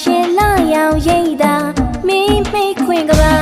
ရှင်လာရောက်ရိတ်တာမင်းမိတ်ခွင်ကပါ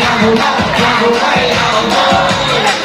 không baila, baila, baila, baila, baila.